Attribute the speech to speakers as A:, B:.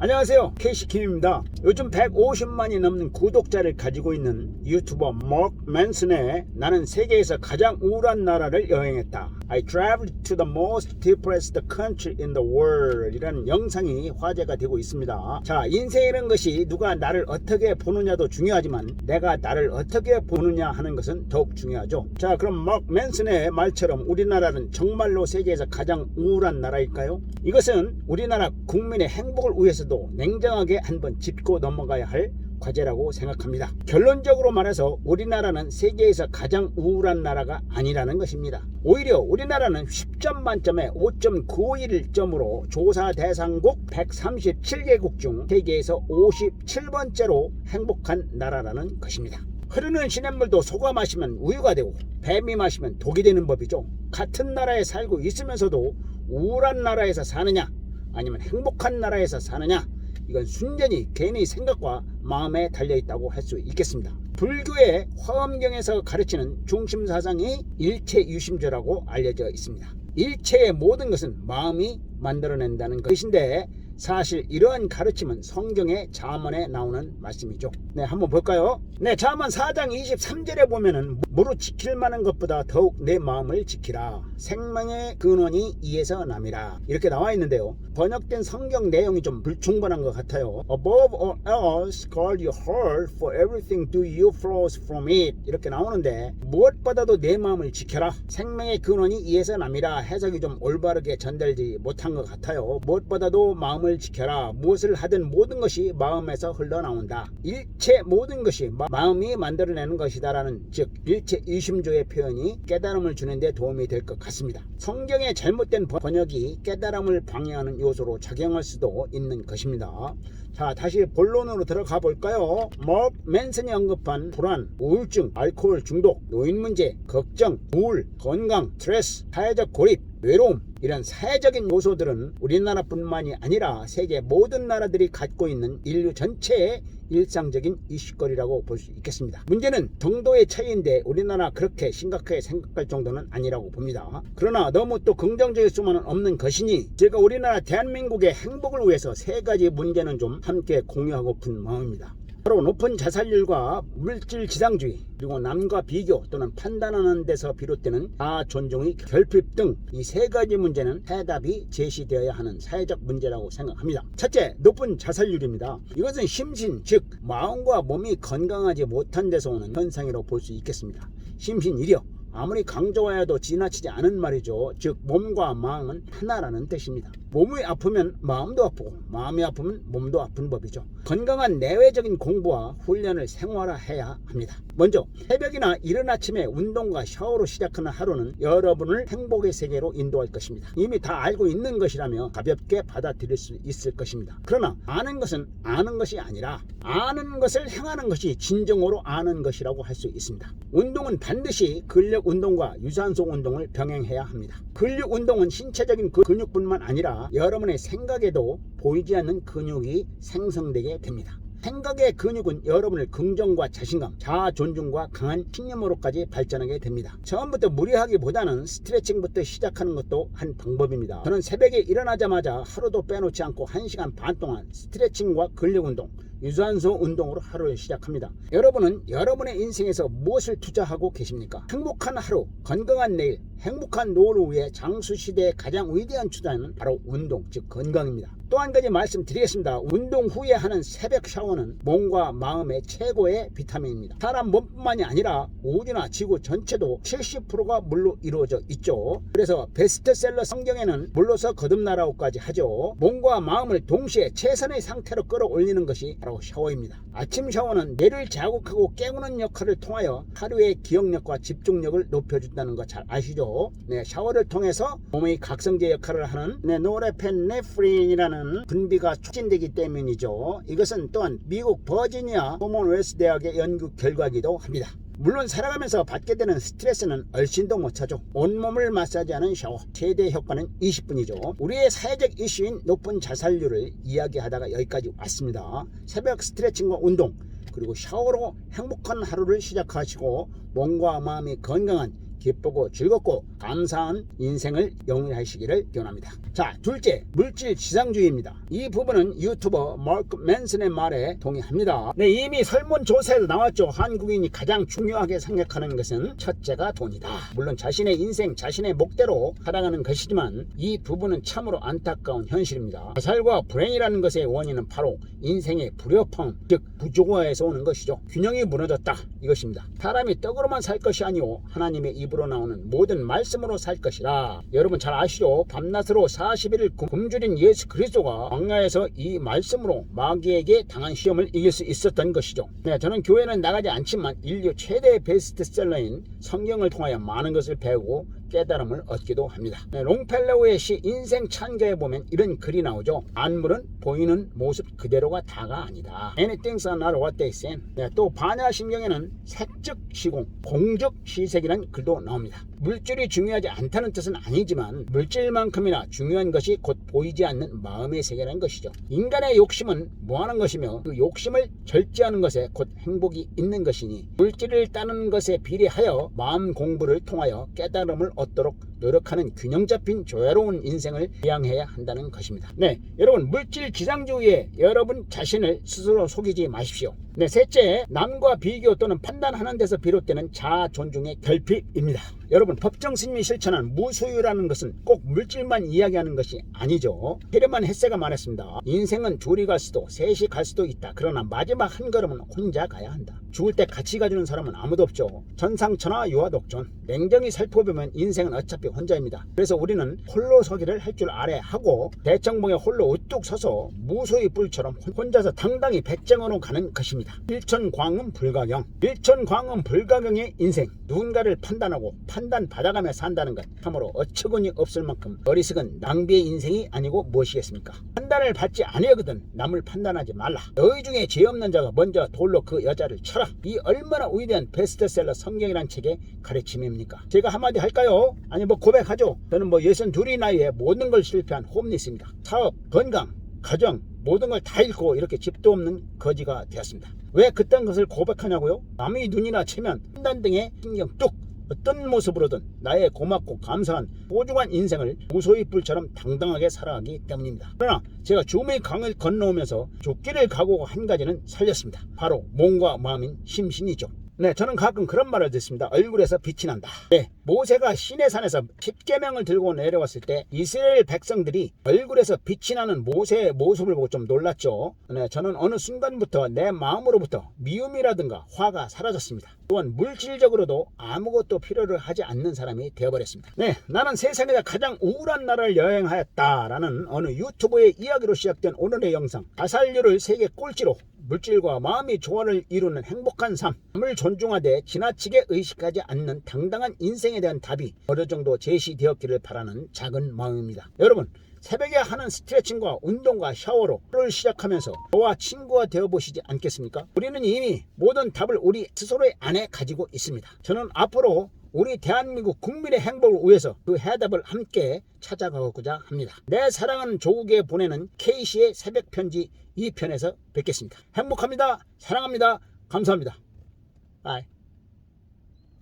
A: 안녕하세요. 케이시킴입니다. 요즘 150만이 넘는 구독자를 가지고 있는 유튜버 먹 맨슨의 나는 세계에서 가장 우울한 나라를 여행했다 I traveled to the most depressed country in the world. 이라는 영상이 화제가 되고 있습니다. 자 인생이라는 것이 누가 나를 어떻게 보느냐도 중요하지만 내가 나를 어떻게 보느냐 하는 것은 더욱 중요하죠. 자 그럼 먹 맨슨의 말처럼 우리나라는 정말로 세계에서 가장 우울한 나라일까요? 이것은 우리나라 국민의 행복을 위해서도 냉정하게 한번 짚고 넘어가야 할 과제라고 생각합니다. 결론적으로 말해서 우리나라는 세계에서 가장 우울한 나라가 아니라는 것입니다. 오히려 우리나라는 10점 만점에 5.91점으로 조사 대상국 137개국 중 세계에서 57번째로 행복한 나라라는 것입니다. 흐르는 시냇물도 속아 마시면 우유가 되고 뱀이 마시면 독이 되는 법이죠. 같은 나라에 살고 있으면서도 우울한 나라에서 사느냐 아니면 행복한 나라에서 사느냐 이건 순전히 개인의 생각과 마음에 달려 있다고 할 수 있겠습니다. 불교의 화엄경에서 가르치는 중심 사상이 일체 유심조라고 알려져 있습니다. 일체의 모든 것은 마음이 만들어낸다는 것인데 사실 이러한 가르침은 성경의 자문에 나오는 말씀이죠. 네, 한번 볼까요? 네, 자문 4장 23절에 보면은 무릇 지킬 만한 것보다 더욱 내 마음을 지키라. 생명의 근원이 이에서 남이라. 이렇게 나와 있는데요. 번역된 성경 내용이 좀 불충분한 것 같아요. Above all else, guard your heart, for everything do you flows from it. 이렇게 나오는데 무엇보다도 내 마음을 지켜라. 생명의 근원이 이에서 남이라. 해석이 좀 올바르게 전달되지 못한 것 같아요. 무엇보다도 마음을 지켜라. 무엇을 하든 모든 것이 마음에서 흘러나온다. 일체 모든 것이 마- 마음이 만들어내는 것이다라는 즉 일체 이심조의 표현이 깨달음을 주는데 도움이 될 것 같습니다. 성경의 잘못된 번- 번역이 깨달음을 방해하는 요소로 작용할 수도 있는 것입니다. 자 다시 본론으로 들어가 볼까요? 뭐 맨슨이 언급한 불안, 우울증, 알코올 중독, 노인 문제, 걱정, 우울, 건강, 스트레스, 사회적 고립, 외로움 이런 사회적인 요소들은 우리나라뿐만이 아니라 세계 모든 나라들이 갖고 있는 인류 전체의 일상적인 이슈거리라고 볼 수 있겠습니다. 문제는 정도의 차이인데 우리나라 그렇게 심각하게 생각할 정도는 아니라고 봅니다. 그러나 너무 또 긍정적일 수만은 없는 것이니 제가 우리나라 대한민국의 행복을 위해서 세 가지 문제는 좀 함께 공유하고픈 마음입니다. 바로 높은 자살률과 물질 지상주의 그리고 남과 비교 또는 판단하는 데서 비롯되는 자존종의 결핍 등 이 세 가지 문제는 해답이 제시되어야 하는 사회적 문제라고 생각합니다. 첫째, 높은 자살률입니다. 이것은 심신, 즉 마음과 몸이 건강하지 못한 데서 오는 현상이라고 볼 수 있겠습니다. 심신이려 아무리 강조하여도 지나치지 않은 말이죠. 즉 몸과 마음은 하나라는 뜻입니다. 몸이 아프면 마음도 아프고 마음이 아프면 몸도 아픈 법이죠. 건강한 내외적인 공부와 훈련을 생활화해야 합니다. 먼저 새벽이나 이른 아침에 운동과 샤워로 시작하는 하루는 여러분을 행복의 세계로 인도할 것입니다. 이미 다 알고 있는 것이라며 가볍게 받아들일 수 있을 것입니다. 그러나 아는 것은 아는 것이 아니라 아는 것을 행하는 것이 진정으로 아는 것이라고 할 수 있습니다. 운동은 반드시 근력 운동과 유산소 운동을 병행해야 합니다. 근력 운동은 신체적인 그- 근육뿐만 아니라 여러분의 생각에도 보이지 않는 근육이 생성되게 됩니다. 생각의 근육은 여러분을 긍정과 자신감, 자아 존중과 강한 신념으로까지 발전하게 됩니다. 처음부터 무리하기보다는 스트레칭부터 시작하는 것도 한 방법입니다. 저는 새벽에 일어나자마자 하루도 빼놓지 않고 1시간 반 동안 스트레칭과 근력 운동, 유산소 운동으로 하루를 시작합니다. 여러분은 여러분의 인생에서 무엇을 투자하고 계십니까? 행복한 하루, 건강한 내일, 행복한 노후를 위해 장수 시대의 가장 위대한 투자는 바로 운동, 즉 건강입니다. 또 한 가지 말씀드리겠습니다. 운동 후에 하는 새벽 샤워는 몸과 마음의 최고의 비타민입니다. 사람 몸뿐만이 아니라 우주나 지구 전체도 70%가 물로 이루어져 있죠. 그래서 베스트셀러 성경에는 물로서 거듭나라고까지 하죠. 몸과 마음을 동시에 최선의 상태로 끌어올리는 것이 바로 샤워입니다. 아침 샤워는 뇌를 자극하고 깨우는 역할을 통하여 하루의 기억력과 집중력을 높여준다는 거잘 아시죠? 네, 샤워를 통해서 몸의 각성제 역할을 하는 네, 노레펜네프린이라는 분비가 촉진되기 때문이죠. 이것은 또한 미국 버지니아 코먼웰스 대학의 연구 결과이기도 합니다. 물론 살아가면서 받게 되는 스트레스는 얼씬도 못 차죠. 온몸을 마사지하는 샤워 최대 효과는 20분이죠. 우리의 사회적 이슈인 높은 자살률을 이야기하다가 여기까지 왔습니다. 새벽 스트레칭과 운동 그리고 샤워로 행복한 하루를 시작하시고 몸과 마음이 건강한 기쁘고 즐겁고 감사한 인생을 영위하시기를 기원합니다. 자, 둘째, 물질 지상주의입니다. 이 부분은 유튜버 마크 맨슨의 말에 동의합니다. 네, 이미 설문조사에도 나왔죠. 한국인이 가장 중요하게 생각하는 것은 첫째가 돈이다. 물론 자신의 인생, 자신의 목대로 살아가는 것이지만 이 부분은 참으로 안타까운 현실입니다. 자살과 불행이라는 것의 원인은 바로 인생의 불협화, 즉 부조화에서 오는 것이죠. 균형이 무너졌다 이것입니다. 사람이 떡으로만 살 것이 아니오 하나님의 입 으로 나오는 모든 말씀으로 살 것이라. 여러분 잘 아시죠? 밤낮으로 40일을 굶주린 예수 그리스도가 광야에서 이 말씀으로 마귀에게 당한 시험을 이길 수 있었던 것이죠. 네, 저는 교회는 나가지 않지만 인류 최대 베스트셀러인 성경을 통하여 많은 것을 배우고 깨달음을 얻기도 합니다. 네, 롱펠로우의 시 인생 찬가에 보면 이런 글이 나오죠. 안물은 보이는 모습 그대로가 다가 아니다. Anything's not what they seem. 네, 또 반야신경에는 색즉 시공, 공적 시색이라는 글도 나옵니다. 물질이 중요하지 않다는 뜻은 아니지만 물질만큼이나 중요한 것이 곧 보이지 않는 마음의 세계라는 것이죠. 인간의 욕심은 뭐하는 것이며 그 욕심을 절제하는 것에 곧 행복이 있는 것이니 물질을 따는 것에 비례하여 마음 공부를 통하여 깨달음을 얻도록 노력하는 균형 잡힌 조화로운 인생을 지향해야 한다는 것입니다. 네, 여러분 물질 지상주의에 여러분 자신을 스스로 속이지 마십시오. 네, 셋째, 남과 비교 또는 판단하는 데서 비롯되는 자아 존중의 결핍입니다. 여러분 법정 스님이 실천한 무소유라는 것은 꼭 물질만 이야기하는 것이 아니죠. 헤르만 헤세가 말했습니다. 인생은 둘이 갈 수도 셋이 갈 수도 있다. 그러나 마지막 한 걸음은 혼자 가야 한다. 죽을 때 같이 가주는 사람은 아무도 없죠. 전상천하 유아독존. 냉정히 살펴보면 인생은 어차피 혼자입니다. 그래서 우리는 홀로 서기를 할줄 알아야 하고 대청봉에 홀로 우뚝 서서 무소유 뿔처럼 혼자서 당당히 백정으로 가는 것입니다. 일천광음 불가경. 일천광음 불가경의 인생. 누군가를 판단하고 판단 받아가며 산다는 것 참으로 어처구니 없을 만큼 어리석은 낭비의 인생이 아니고 무엇이겠습니까? 판단을 받지 아니하거든 남을 판단하지 말라. 너희 중에 죄 없는 자가 먼저 돌로 그 여자를 쳐라. 이 얼마나 위대한 베스트셀러 성경이란 책의 가르침입니까? 제가 한마디 할까요? 아니 뭐 고백하죠. 저는 뭐 예순 둘이 나이에 모든 걸 실패한 홈리스입니다. 사업, 건강, 가정 모든 걸 다 잃고 이렇게 집도 없는 거지가 되었습니다. 왜 그딴 것을 고백하냐고요? 남의 눈이나 치면 판단 등의 신경 뚝 어떤 모습으로든 나의 고맙고 감사한 소중한 인생을 무소의 뿔처럼 당당하게 살아가기 때문입니다. 그러나 제가 주의 강을 건너오면서 죽기를 각오한 한 가지는 살렸습니다. 바로 몸과 마음인 심신이죠. 네, 저는 가끔 그런 말을 듣습니다. 얼굴에서 빛이 난다. 네, 모세가 시내 산에서 십계명을 들고 내려왔을 때 이스라엘 백성들이 얼굴에서 빛이 나는 모세의 모습을 보고 좀 놀랐죠. 네, 저는 어느 순간부터 내 마음으로부터 미움이라든가 화가 사라졌습니다. 또한 물질적으로도 아무것도 필요를 하지 않는 사람이 되어버렸습니다. 네, 나는 세상에서 가장 우울한 나라를 여행하였다라는 어느 유튜버의 이야기로 시작된 오늘의 영상. 자살률을 세계 꼴찌로 물질과 마음이 조화를 이루는 행복한 삶, 남을 존중하되 지나치게 의식하지 않는 당당한 인생에 대한 답이 어느 정도 제시되었기를 바라는 작은 마음입니다. 여러분, 새벽에 하는 스트레칭과 운동과 샤워로 하루를 시작하면서 저와 친구가 되어 보시지 않겠습니까? 우리는 이미 모든 답을 우리 스스로의 안에 가지고 있습니다. 저는 앞으로 우리 대한민국 국민의 행복을 위해서 그 해답을 함께 찾아가고자 합니다. 내 사랑하는 조국에 보내는 K씨의 새벽 편지 2편에서 뵙겠습니다. 행복합니다. 사랑합니다. 감사합니다. 바이.